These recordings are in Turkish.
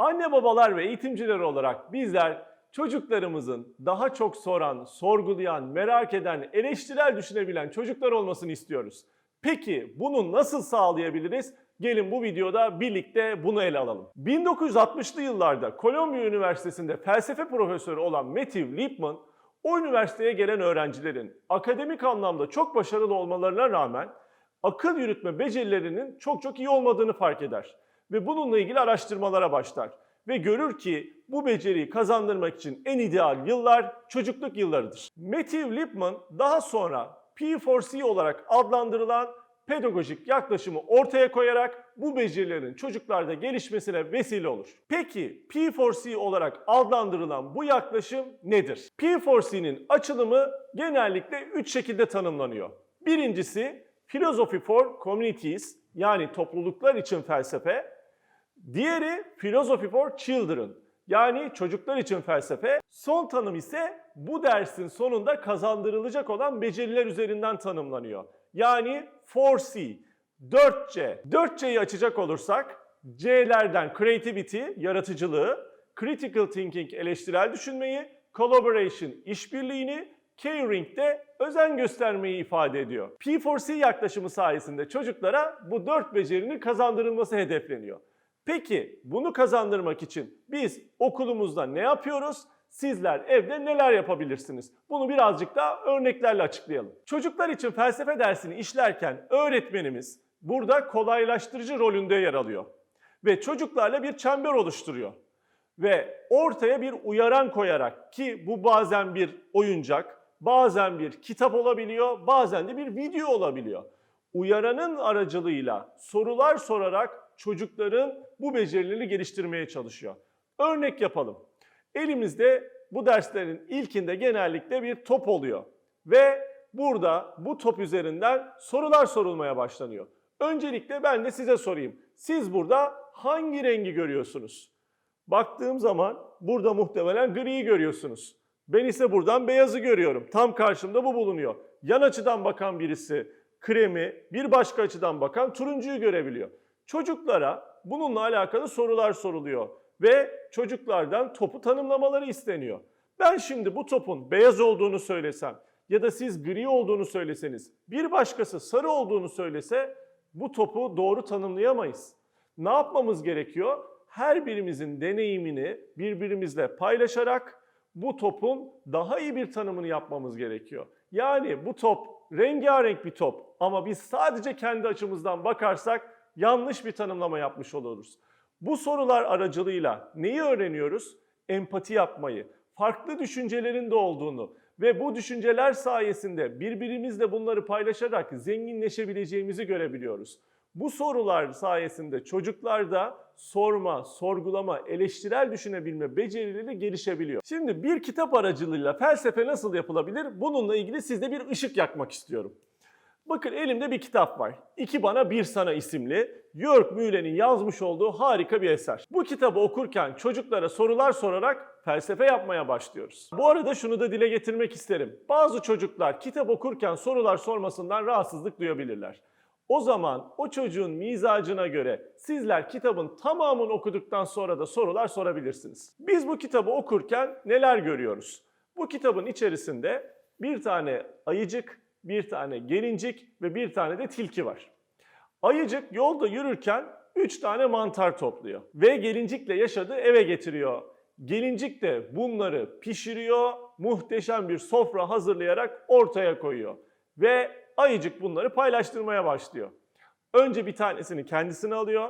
Anne babalar ve eğitimciler olarak bizler çocuklarımızın daha çok soran, sorgulayan, merak eden, eleştirel düşünebilen çocuklar olmasını istiyoruz. Peki bunu nasıl sağlayabiliriz? Gelin bu videoda birlikte bunu ele alalım. 1960'lı yıllarda Kolombiya Üniversitesi'nde felsefe profesörü olan Matthew Lipman, o üniversiteye gelen öğrencilerin akademik anlamda çok başarılı olmalarına rağmen akıl yürütme becerilerinin çok çok iyi olmadığını fark eder ve bununla ilgili araştırmalara başlar ve görür ki bu beceriyi kazandırmak için en ideal yıllar çocukluk yıllarıdır. Matthew Lipman daha sonra P4C olarak adlandırılan pedagojik yaklaşımı ortaya koyarak bu becerilerin çocuklarda gelişmesine vesile olur. Peki P4C olarak adlandırılan bu yaklaşım nedir? P4C'nin açılımı genellikle 3 şekilde tanımlanıyor. Birincisi Philosophy for Communities yani topluluklar için felsefe. Diğeri Philosophy for Children yani çocuklar için felsefe. Son tanım ise bu dersin sonunda kazandırılacak olan beceriler üzerinden tanımlanıyor. Yani 4C, 4C. 4C'yi açacak olursak C'lerden creativity, yaratıcılığı, critical thinking, eleştirel düşünmeyi, collaboration, işbirliğini, caring de özen göstermeyi ifade ediyor. P4C yaklaşımı sayesinde çocuklara bu dört becerinin kazandırılması hedefleniyor. Peki bunu kazandırmak için biz okulumuzda ne yapıyoruz? Sizler evde neler yapabilirsiniz? Bunu birazcık daha örneklerle açıklayalım. Çocuklar için felsefe dersini işlerken öğretmenimiz burada kolaylaştırıcı rolünde yer alıyor. Ve çocuklarla bir çember oluşturuyor. Ve ortaya bir uyaran koyarak ki bu bazen bir oyuncak, bazen bir kitap olabiliyor, bazen de bir video olabiliyor. Uyaranın aracılığıyla sorular sorarak çocukların bu becerilerini geliştirmeye çalışıyor. Örnek yapalım. Elimizde bu derslerin ilkinde genellikle bir top oluyor. Ve burada bu top üzerinden sorular sorulmaya başlanıyor. Öncelikle ben de size sorayım. Siz burada hangi rengi görüyorsunuz? Baktığım zaman burada muhtemelen griyi görüyorsunuz. Ben ise buradan beyazı görüyorum. Tam karşımda bu bulunuyor. Yan açıdan bakan birisi kremi, bir başka açıdan bakan turuncuyu görebiliyor. Çocuklara bununla alakalı sorular soruluyor ve çocuklardan topu tanımlamaları isteniyor. Ben şimdi bu topun beyaz olduğunu söylesem ya da siz gri olduğunu söyleseniz, bir başkası sarı olduğunu söylese bu topu doğru tanımlayamayız. Ne yapmamız gerekiyor? Her birimizin deneyimini birbirimizle paylaşarak bu topun daha iyi bir tanımını yapmamız gerekiyor. Yani bu top rengarenk bir top ama biz sadece kendi açımızdan bakarsak yanlış bir tanımlama yapmış oluruz. Bu sorular aracılığıyla neyi öğreniyoruz? Empati yapmayı, farklı düşüncelerin de olduğunu ve bu düşünceler sayesinde birbirimizle bunları paylaşarak zenginleşebileceğimizi görebiliyoruz. Bu sorular sayesinde çocuklarda sorma, sorgulama, eleştirel düşünebilme becerileri gelişebiliyor. Şimdi bir kitap aracılığıyla felsefe nasıl yapılabilir? Bununla ilgili sizde bir ışık yakmak istiyorum. Bakın elimde bir kitap var. İki Bana Bir Sana isimli Jörg Müller'in yazmış olduğu harika bir eser. Bu kitabı okurken çocuklara sorular sorarak felsefe yapmaya başlıyoruz. Bu arada şunu da dile getirmek isterim. Bazı çocuklar kitap okurken sorular sormasından rahatsızlık duyabilirler. O zaman o çocuğun mizacına göre sizler kitabın tamamını okuduktan sonra da sorular sorabilirsiniz. Biz bu kitabı okurken neler görüyoruz? Bu kitabın içerisinde bir tane ayıcık, bir tane gelincik ve bir tane de tilki var. Ayıcık yolda yürürken 3 tane mantar topluyor ve gelincikle yaşadığı eve getiriyor. Gelincik de bunları pişiriyor, muhteşem bir sofra hazırlayarak ortaya koyuyor. Ve ayıcık bunları paylaştırmaya başlıyor. Önce bir tanesini kendisine alıyor,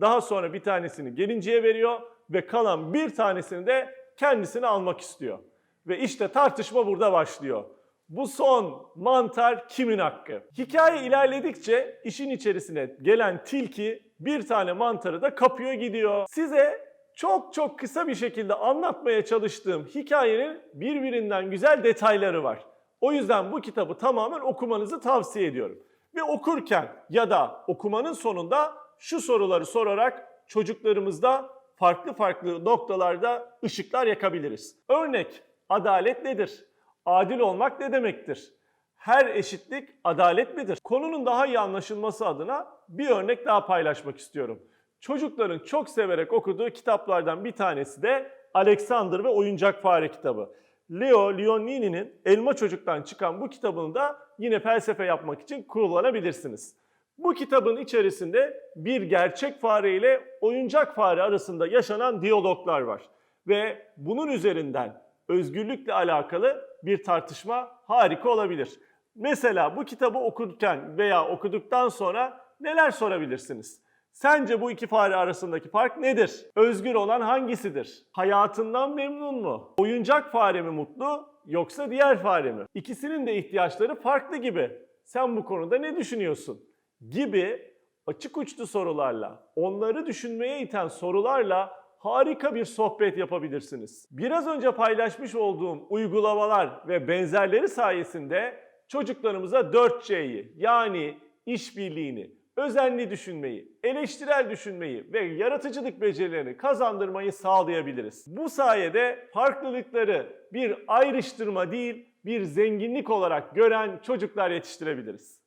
daha sonra bir tanesini gelinciye veriyor ve kalan bir tanesini de kendisine almak istiyor. Ve işte tartışma burada başlıyor. Bu son mantar kimin hakkı? Hikaye ilerledikçe işin içerisine gelen tilki bir tane mantarı da kapıyor gidiyor. Size çok çok kısa bir şekilde anlatmaya çalıştığım hikayenin birbirinden güzel detayları var. O yüzden bu kitabı tamamen okumanızı tavsiye ediyorum. Ve okurken ya da okumanın sonunda şu soruları sorarak çocuklarımızda farklı farklı noktalarda ışıklar yakabiliriz. Örnek, adalet nedir? Adil olmak ne demektir? Her eşitlik adalet midir? Konunun daha iyi anlaşılması adına bir örnek daha paylaşmak istiyorum. Çocukların çok severek okuduğu kitaplardan bir tanesi de Alexander ve Oyuncak Fare kitabı. Leo Leonini'nin Elma Çocuk'tan çıkan bu kitabını da yine felsefe yapmak için kullanabilirsiniz. Bu kitabın içerisinde bir gerçek fare ile oyuncak fare arasında yaşanan diyaloglar var. Ve bunun üzerinden özgürlükle alakalı bir tartışma harika olabilir. Mesela bu kitabı okurken veya okuduktan sonra neler sorabilirsiniz? Sence bu iki fare arasındaki fark nedir? Özgür olan hangisidir? Hayatından memnun mu? Oyuncak fare mi mutlu yoksa diğer fare mi? İkisinin de ihtiyaçları farklı gibi. Sen bu konuda ne düşünüyorsun? Gibi açık uçlu sorularla, onları düşünmeye iten sorularla harika bir sohbet yapabilirsiniz. Biraz önce paylaşmış olduğum uygulamalar ve benzerleri sayesinde çocuklarımıza 4C'yi yani işbirliğini, özenli düşünmeyi, eleştirel düşünmeyi ve yaratıcılık becerilerini kazandırmayı sağlayabiliriz. Bu sayede farklılıkları bir ayrıştırma değil, bir zenginlik olarak gören çocuklar yetiştirebiliriz.